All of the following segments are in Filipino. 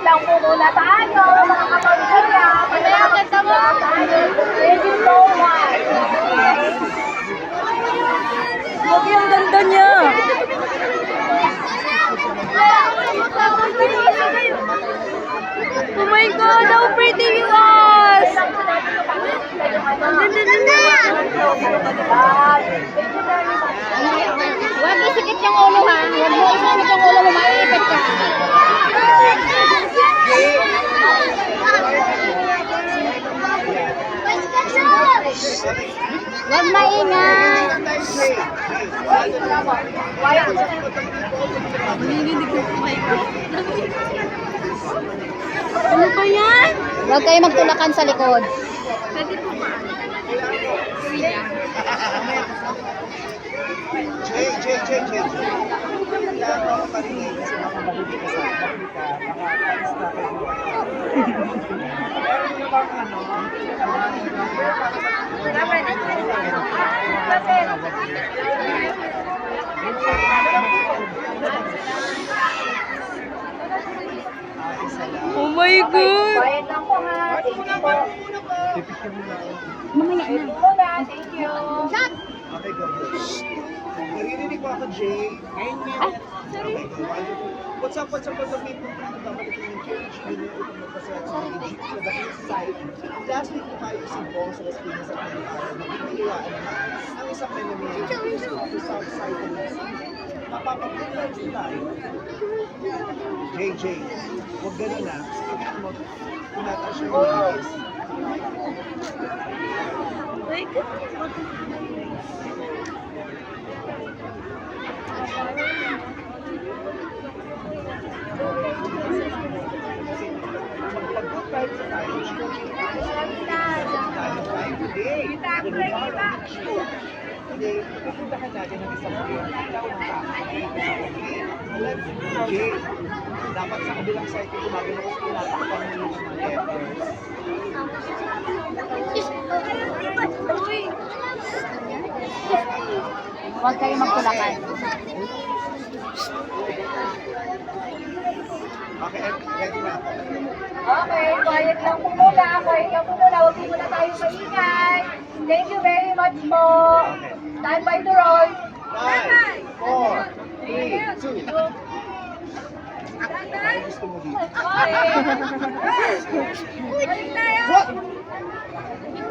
Saglit lang po muna tayo, mga kapamilya. Mamaya ganda mo. Thank you so much. Okay, ang ganda niya. Oh my God, how pretty you are! Ang ganda na! Ano ba yan? Huwag kayo magtulakan sa likod. Jay, Jay, Jay, Jay. Kailangan mo marinig kasi baka mabuti ka sa public ka, baka alis na kayo. Oh my God! Bayad lang po ha. Thank you po. Mo. Mamaya na. Muna, thank you. Okay, go. Naririnig ko ako, Jay. Okay, go. What's up, what's up, what's up, people? Dapat ito yung church, yun yung upang magpasaya sa Egypt, The Society. Last week, tayo si Bong sa Las Piñas at Manipara. Nagpipiliwaan naman ang isang menomene sa South Side of Luzon. Mapapagpunan sila. JJ, huwag ganun na. Kasi mo, tunataas yung mga Magpag-good vibes sa tayo. Tayo tayo today. Hindi, pupuntahan natin ang isang film. Ikaw ang Let's go. Dapat sa kabilang side yung gumagano kasi tinatakpan mo yung mga letters. Huwag kayo magtulakan. Okay. Okay, quiet lang po muna. Quiet lang po muna. Huwag muna tayo maingay. Thank you very much po. Stand by to roll. Five, four, three, two. Gusto mo dito? What? Five, four, three,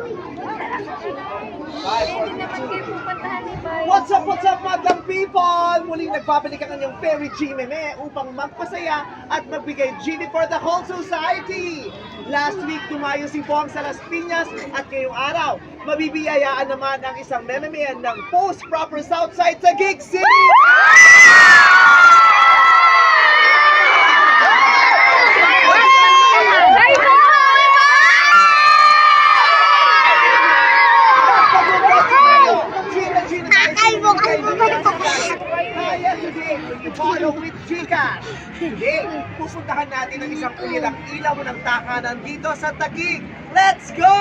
two. What's up, what's up, madam people? Muling nagbabalik ang inyong Fairy G Meme upang magpasaya at magbigay genie for the whole society. Last week, tumayo si Bong sa Las Piñas at ngayong araw, mabibiyayaan naman ang isang mememean ng Post Proper Southside sa Gig City! Follow with Gcash. Today, pupuntahan natin ang isang ulilang ilaw ng takanan dito sa Taguig. Let's go!